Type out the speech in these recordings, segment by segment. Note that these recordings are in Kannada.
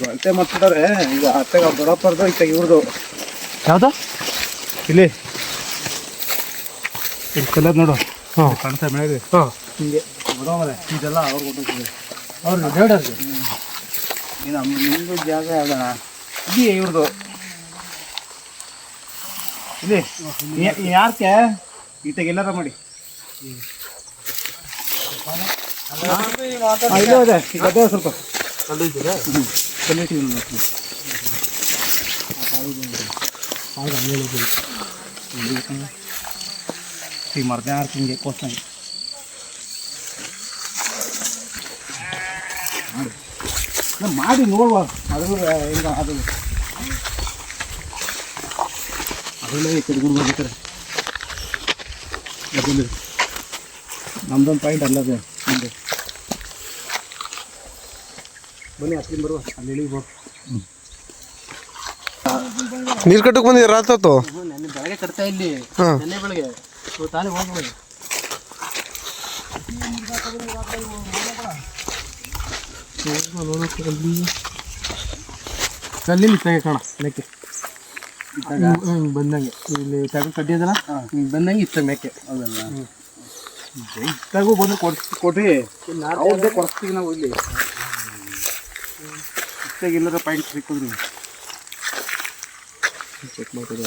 ಅಳತೆ ಮಾಡ್ತಿದ್ದಾರೆ ಈಗ ಅತ್ತೆಗ ಅವ್ರ ಈಗ ಇವ್ರದ್ದು ಯಾವ್ದು? ಇಲ್ಲಿ. ಇಲ್ಲಿ ಕಲ್ಲದ್ ನೋಡು. ಹಾಂ. ಕಾಣ್ತಾ ಮೇಲೆ ಹಾಂ. ಹಿಂಗೆ ಬಡವರೆ ಇದೆಲ್ಲ ಅವ್ರು ಕೊಟ್ಟಿದ್ದೀವಿ ಅವ್ರಿಗೆ ದೇವ್ಡರ್ಗೆ ಇನ್ನು ನಮ್ಮ ನಿಮ್ಮದು ಜಾಗ ಯಾವ್ದಣ ಇದು ಇವ್ರದ್ದು ಇಲ್ಲಿ. ಯಾರಕ್ಕೆ ಈತಾಗ ಎಲ್ಲಾರ ಮಾಡಿ. ಇಲ್ಲೇ ಇದೆ ಈಗ ಅದೇ ಸ್ವಲ್ಪ ಕಂಡಿದ್ದೀರಾ ಕಲ್ಲಿಟ್ಟಿವಿ ನೋಡಿ ಈ ಮರ್ದೆ ಆರು ತಿಂಗೆ ಕೋಸ್ತಾನೆ ಮಾಡಿ ಮಾಡಿ ನೋಡುವ ಅದು ಈಗ ಅದು ಅದರಲ್ಲೇ ಈ ಕಡೆ ಬರ್ಬೇಕಾರೆ ಅದರಲ್ಲಿ ನಮ್ದೊಂದು ಪಾಯಿಂಟ್ ಅಲ್ಲದೆ ಮುಂದೆ ಬನ್ನಿ ಹತ್ತಿನ ಬರುವ ಅಲ್ಲಿ ಇಳಿಬೋದು ನೀರು ಕಟ್ಟಕ್ಕೆ ಬಂದಿದ್ದೀರಾ ರಾತತ್ತು ನೆನ್ನೆ ಬೆಳಗ್ಗೆ ಕಟ್ತಾ ಇಲ್ಲಿ ನೆನ್ನೆ ಬೆಳಗ್ಗೆ. ತಾನೇ ಹೋಗ್ಬೋದು ಕಲ್ಲಿಲ್ಲಿ ತೆಗೆ ಕಾಣ ಮೇಕೆ. ಬಂದಂಗೆ. ಇಲ್ಲಿ ತೆಗೆ ಕಟ್ಟಿದಲ್ಲ ಬಂದಂಗೆ ಇತ್ತ ಮೇಕೆ. ಹೌದಲ್ಲ. ಇತ್ತಾಗೂ ಬಂದು ಕೊಡ್ಸಿ ಕೊಡ್ರಿ. ನಾವು ಕೊಡಿಸ್ತೀವಿ ನಾವು ಇಲ್ಲಿ. ಇತ್ತಾಗ ಎಲ್ಲರ ಪಾಯಿಂಟ್ ಸಿಕ್ಕಿದ್ರಿ ಚೆಕ್ ಮಾಡ್ತಾರೆ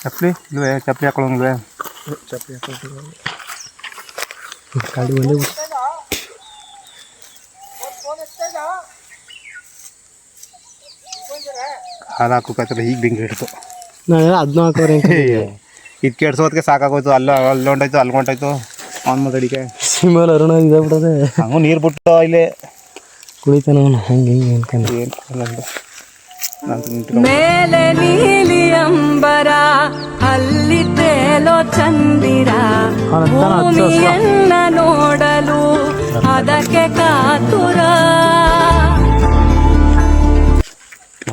ಚಪ್ಪಲಿ ಇಲ್ವೇ ಚಪ್ಪಲಿ ಹಾಕೊಳ್ಳೋಂಗಿಲ್ವೇ ಚಪ್ಪಲಿ ಗಾಡಿ ಒಂದೇ ಹಾಲು ಹಾಕೋಕತ್ತಲ್ಲ ಈಗ ಬೆಂಕಿ ಹಿಡ್ತು ನಾನು ಹದಿನಾಲ್ಕುವರೆ ಇದು ಕೆಡ್ಸೋದಕ್ಕೆ ಸಾಕಾಗೋಯ್ತು ಅಲ್ಲ ಅಲ್ಲಿ ಹೊಂಟೋಯ್ತು ಅಲ್ಲಿ ಹೊಂಟೋಯ್ತು ಅವ್ನು ಮಾತಾಡಿಕೆ ಸಿಮಲ್ ಅರುಣ ಇದಾಗ್ಬಿಡದೆ ಹಂಗೂ ನೀರು ಬಿಟ್ಟು ಇಲ್ಲಿ. ಕುಳಿತಾನ ಅವನು ಹಂಗೆ ಹಿಂಗೆ ಅನ್ಕೊಂಡು. ಏನು ನಾನು ಮೇಲೆ ನೀಲಿ ಅಂಬರ ಅಲ್ಲಿ ತೇಲೋ ಚಂದಿರ. ಭೂಮಿಯನ್ನ ನೋಡಲು ಅದಕ್ಕೆ ಕಾತುರ.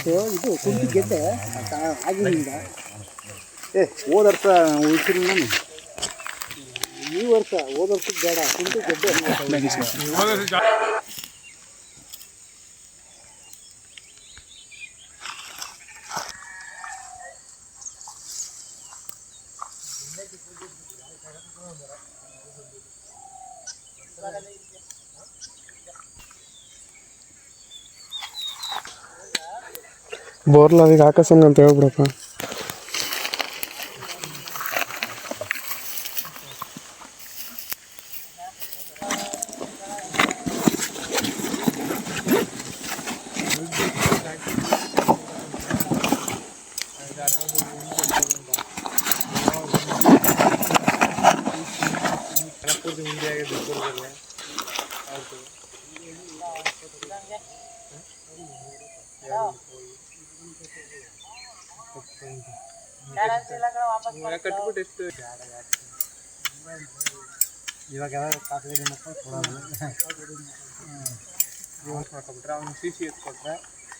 ಆಗ್ತಿಲ್ಲ ಸರ್ಜೆ ಕಡ್ತಾ ಬಿಡ್ತದೆ ಇದು ಕುಂಟಿ ಗೆಡ್ಡೆ ಆಗಿನಿಂದ ಏ ಹೋದ ವರ್ಷ ಉಳಿಸಿಲ್ಲ ನಾನು ಈ ವರ್ಷ ಹೋದ ವರ್ಷಕ್ಕೆ ಬೇಡ ಕುಂಟಿ ಗೆಡ್ಡೆ ಬೋರ್ಲ ಅದಕ್ಕೆ ಹಾಕಸಂಗ ಅಂತ ಹೇಳ್ಬಿಡಪ್ಪ. ಇವಾಗ ಕಾಕಡಿ ಮಕ್ಕಳು ಕೊಡೋದು ಅವ್ನು ಸಿ ಸಿ ಎತ್ಕೊಟ್ರೆ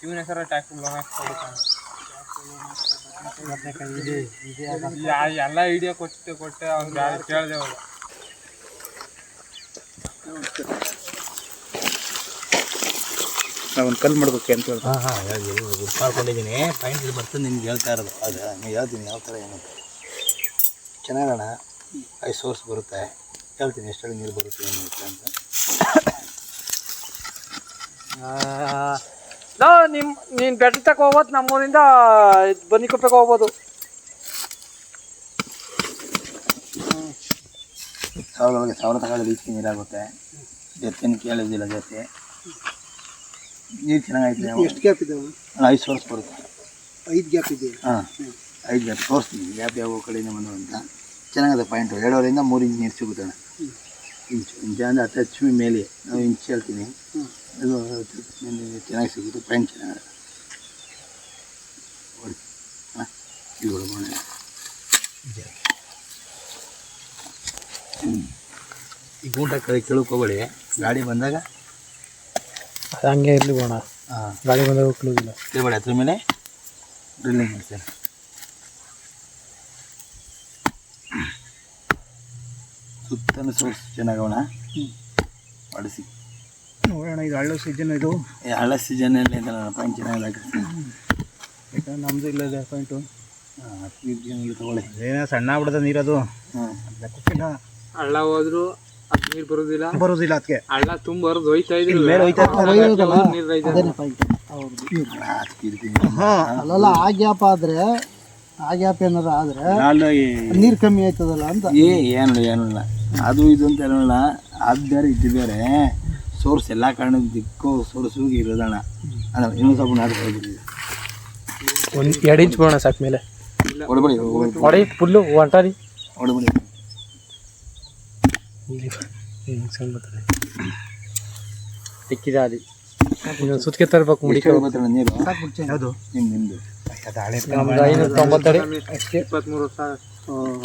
ಇವನ ಹೆಸರು ಟ್ಯಾಕ್ಸ್ ಲೋನ್ ಎಲ್ಲ ಐಡಿಯಾ ಕೊಟ್ಟು ಕೊಟ್ಟೆ ಅವ್ನು ಕೇಳಿದೆ ನಾವೊಂದು ಕಲ್ ಮಾಡ್ಬೇಕು ಅಂತ ಹೇಳಿ ಹಾಂ ಹಾಂ ಹೇಳಿ ಮಾಡ್ಕೊಂಡಿದ್ದೀನಿ ಪಾಯಿಂಟ್ ಇಲ್ಲಿ ಬರ್ತದೆ ನಿಮ್ಗೆ ಹೇಳ್ತಾ ಇರೋದು. ಅದು ನೀವು ಹೇಳ್ತೀನಿ ಯಾವ ಥರ ಏನು ಚೆನ್ನಾಗಣ? ಐ ಸೋರ್ಸ್ ಬರುತ್ತೆ. ಹೇಳ್ತೀನಿ ಎಷ್ಟೊಳಗೆ ನೀರು ಬರುತ್ತೆ ಏನು ಬರುತ್ತೆ ಅಂತ. ನಾ ನಿಮ್ಮ ನೀನು ಬೆಟ್ಟ ತಕ ಹೋಗ್ಬೋದು ನಮ್ಮೂರಿಂದ ಬನ್ನಿ ಕೊಪ್ಪಕ್ಕೆ ಹೋಗ್ಬೋದು. ಸಾವಿರ ಸಾವಿರ ತಗೊಳ್ಳೋದು ಈಚೆ ನೀರಾಗುತ್ತೆ. ಜೊತೆನ ಕೇಳೋದಿಲ್ಲ ಜೊತೆ. ನೀರು ಚೆನ್ನಾಗೈತೆ. ಎಷ್ಟು ಗ್ಯಾಪ್ ಇದೆ ಐದು ಸೋರ್ಸ್ ಬರುತ್ತೆ ಐದು ಗ್ಯಾಪ್ ಇದೆ. ಹಾಂ ಐದು ಗ್ಯಾಪ್ ತೋರಿಸ್ತೀನಿ. ಗ್ಯಾಪ್ ಯಾವ ಕಡೆಯಿಂದ ಬಂದು ಅಂತ. ಚೆನ್ನಾಗಿದೆ ಪಾಯಿಂಟು. ಎರಡೂವರೆಯಿಂದ ಮೂರು ಇಂಚ್ ನೀರು ಸಿಗುತ್ತೆ ಅಣ್ಣ. ಇಂಚು ಇಂಚ ಅಂದರೆ ಹತ್ತು ಹಚ್ಚಿ ಮೇಲೆ. ನಾವು ಇಂಚ್ ಹೇಳ್ತೀನಿ. ಅದು ಚೆನ್ನಾಗಿ ಸಿಗುತ್ತೆ. ಪಾಯಿಂಟ್ ಚೆನ್ನಾಗಿದೆ. ಹಾಂ ಇದು ಒಳಗೋಣ ಈ ಗೂಟ ಕಡೆ ಕೆಳಕ್ಕೆ ಹೋಗಬೇಡಿ ಗಾಡಿ ಬಂದಾಗ ಹಂಗೆ ಇರಲಿ ಬೋಣ. ಹಾಂ. ಗಾಡಿ ಬಂದಾಗ ಹೋಗ್ಲಿಲ್ಲ ಕೇಳಬೇಡಿ ಅದ್ರ ಮೇಲೆ ಡ್ರಿಲ್ಲಿಂಗ್ ಮಾಡ್ತೇನೆ ಸುತ್ತಲೂ ಸೋರ್ಸ್ ಚೆನ್ನಾಗವಣ ಮಾಡಿಸಿ. ನೋಡೋಣ ಇದು ಹಳ್ಳ ಸೀಜನ್ ಇದು. ಹಳ್ಳ ಸೀಜನ್ ಎಲ್ಲ ನನ್ನ ಪಾಯಿಂಟ್ ಚೆನ್ನಾಗಿ ಹಾಕಿರ್ತೀನಿ ಯಾಕಂದ್ರೆ ನಮ್ಮದು ಇಲ್ಲ ಇದೆ ಪಾಯಿಂಟು ಹಾಂ ತಗೊಳ್ಳಿ. ಏನೋ ಸಣ್ಣ ಬಿಡದ ನೀರದು. ಹಾಂ. ಹಳ್ಳ ಹೋದ್ರು ನೀರ್ ಬರೋದಿಲ್ಲ. ಬರೋದಿಲ್ಲ ಅದಕ್ಕೆ ಹಳ್ಳ ತುಂಬ ಹರಿದು ಹೋಯ್ತಾ ಇದ್ರು ಮೇಲೆ ಹೋಯ್ತಾ ಅಲ್ಲಲ್ಲ ಆ ಗ್ಯಾಪ್ ಆದ್ರೆ ಆ ಗ್ಯಾಪ್ ಏನಾರ ಆದ್ರೆ ನೀರು ನೀರ್ ಕಮ್ಮಿ ಆಯ್ತದಲ್ಲ ಅಂತ? ಏ ಏನು ಏನಿಲ್ಲ. ಅದು ಇದು ಅಂತ ಹೇಳೋಣ. ಅದು ಬೇರೆ ಇದು ಬೇರೆ. ಸೋರ್ಸ್ ಎಲ್ಲ ಕಾರಣ ದಿಕ್ಕು ಸೋರ್ಸು ಇರೋದಣ್ಣ. ಅಲ್ಲ ಇನ್ನೊಂದು ಸ್ವಲ್ಪ ನಾಟಕ ಒಂದು ಎರಡು ಇಂಚ್ ಬೋಣ ಸಾಕು ಮೇಲೆ. ಹೊಡಬಡಿ ಹೊಡಿ ಫುಲ್ಲು ಹೊಂಟಾರಿ ಹೊಡಬಡಿ ಬರ್ತದೆ ಸಿಕ್ಕಿದ ಅಲ್ಲಿ ಇನ್ನೊಂದು ಸುತ್ತಿಗೆ ತರಬೇಕು ಯಾವುದು? ನಿಮ್ಮದು ನಮ್ದು. ಐನೂರ ತೊಂಬತ್ತಡಿ ಇಪ್ಪತ್ಮೂರು ವರ್ಷ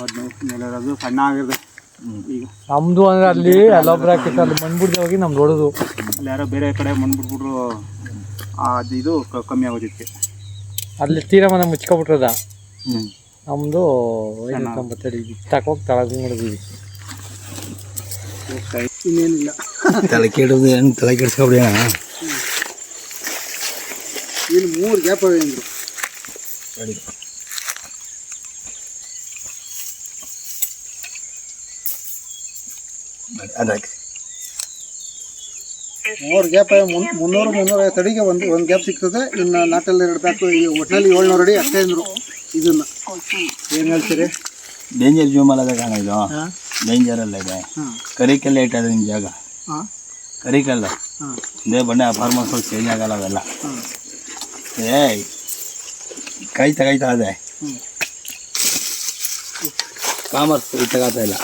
ಹದಿನೈದು ಮೇಲೆ ಅದು ಸಣ್ಣ ಆಗಿರ್ದೆ. ಈಗ ನಮ್ದು ಅಂದ್ರೆ ಅಲ್ಲಿ ಅಲ್ಲೊಬ್ರು ಹಾಕಿತ್ತು ಅಲ್ಲಿ ಮಣ್ಬಿಡ್ದೆ ಹೋಗಿ ನಮ್ದು ಹೊಡೆದು. ಅಲ್ಲಿ ಯಾರೋ ಬೇರೆ ಕಡೆ ಮಣ್ಣು ಅದು ಇದು ಕಮ್ಮಿ ಆಗೋದಿಕ್ಕೆ. ಅಲ್ಲಿ ತೀರ ಮನೆ ಮುಚ್ಕೊಬಿಟ್ರದ? ಹ್ಞೂ ನಮ್ದು ಐನೂರ ತೊಂಬತ್ತಡಿ. ತಕೋಗಿ ತಳಗ ಮಾಡಿದ್ವಿ ಇನ್ನೇನಿಲ್ಲ. ತಲೆ ಕೆಡೋದು ಏನು ತಲೆ ಕೆಡಿಸ್ಕೊಬಿಡಿ ಇನ್ನು ಇಲ್ಲಿ ಮೂರು ಗ್ಯಾಪ್ ಅವೆ ಅಂದರು ಮೂರು ಗ್ಯಾಪ್ ಮುನ್ನೂರು ಮುನ್ನೂರ ಐವತ್ತು ಅಡಿಗೆ ಒಂದು ಒಂದು ಗ್ಯಾಪ್ ಸಿಗ್ತದೆ. ಇನ್ನು ನಾಟಲ್ಲಿ ಎರಡು ಬ್ಯಾಕ್ ಈ ಒಟ್ಟಿನಲ್ಲಿ ಏಳ್ನೂರು ಅಡಿ ಅಷ್ಟೇ ಅಂದ್ರು ಇದನ್ನ. ಏನು ಹೇಳ್ತೀರಿ? ಡೇಂಜರ್ ಜೂಮ್ ಅಲ್ಲದ ಕಾಣ ಇದು? ಡೇಂಜರ್ ಅಲ್ಲ ಇದೆ ಕರಿಕಲ್ಲ ಇಟ್ಟದ ನಿಮ್ಮ ಜಾಗ. ಕರಿಕಲ್ಲ. ಇದೇ ಬಂಡೆ ಫಾರ್ಮರ್ಸ್ ಚೇಂಜ್ ಆಗಲ್ಲ ಅವೆಲ್ಲ. ಏಯ್ ಕೈ ತಗೈತಾ ಇದೆ ಕಾಮರ್ಸ್ ತಗೋತಾ ಇಲ್ಲ.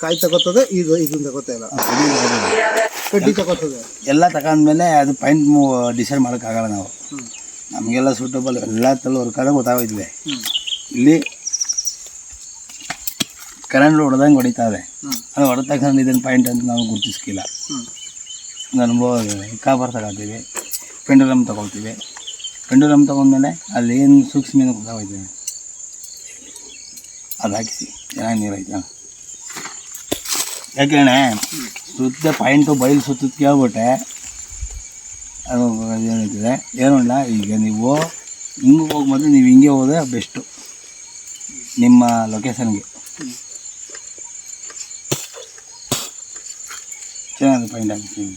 ಕಾಯಿ ತಗೋತದೆ ಇದು ಇದನ್ನ ತಗೋತಾ ಇಲ್ಲ. ಕಡ್ಡಿ ತಗೋತದೆ. ಎಲ್ಲ ತಗೊಂಡ್ಮೇಲೆ ಅದು ಪಾಯಿಂಟ್ ಡಿಸೈಡ್ ಮಾಡೋಕ್ಕಾಗಲ್ಲ ನಾವು. ನಮಗೆಲ್ಲ ಸೂಟಬಲ್ ಎಲ್ಲ ತಲೆ ವರ್ಕಾಗ ಗೊತ್ತಾಗೋಯ್ತದೆ ಇಲ್ಲಿ ಕರೆಂಟ್ ಹೊಡೆದಂಗೆ ಹೊಡಿತಾ ಇದೆ ಅದು ಹೊಡೆದ ತಕ್ಷಣ ಇದನ್ನು ಪಾಯಿಂಟ್ ಅಂತ ನಾವು ಗುರುತಿಸ್ಕಿಲ್ಲ. ನಾನು ಕಾಪರ್ ತಗೋತೀವಿ ಪೆಂಡುಲಮ್ ತಗೊಳ್ತೀವಿ ಪೆಂಡುಲಮ್ ತೊಗೊಂಡ್ಮೇಲೆ ಅಲ್ಲಿ ಏನು ಸೂಕ್ಷ್ಮ ಗೊತ್ತಾಗೋಯ್ತದೆ ಅದು ಹಾಕಿಸಿ ಚೆನ್ನಾಗಿ ನೀರು ಐತೆ ಯಾಕೆಣೆ ಸುತ್ತ ಪಾಯಿಂಟು ಬಯಲು ಸುತ್ತ ಕೇಳ್ಬಿಟ್ಟೆ. ಅದು ಏನಾಯ್ತದೆ? ಏನು ಇಲ್ಲ ಈಗ ನೀವು ಹಿಂಗೆ ಹೋಗಿ ಮೊದಲು ನೀವು ಹಿಂಗೆ ಹೋದ್ರೆ ಬೆಸ್ಟು. ನಿಮ್ಮ ಲೊಕೇಶನ್ಗೆ ಚೆನ್ನಾಗಿ ಪಾಯಿಂಟ್ ಹಾಕಿಸ್ತೀನಿ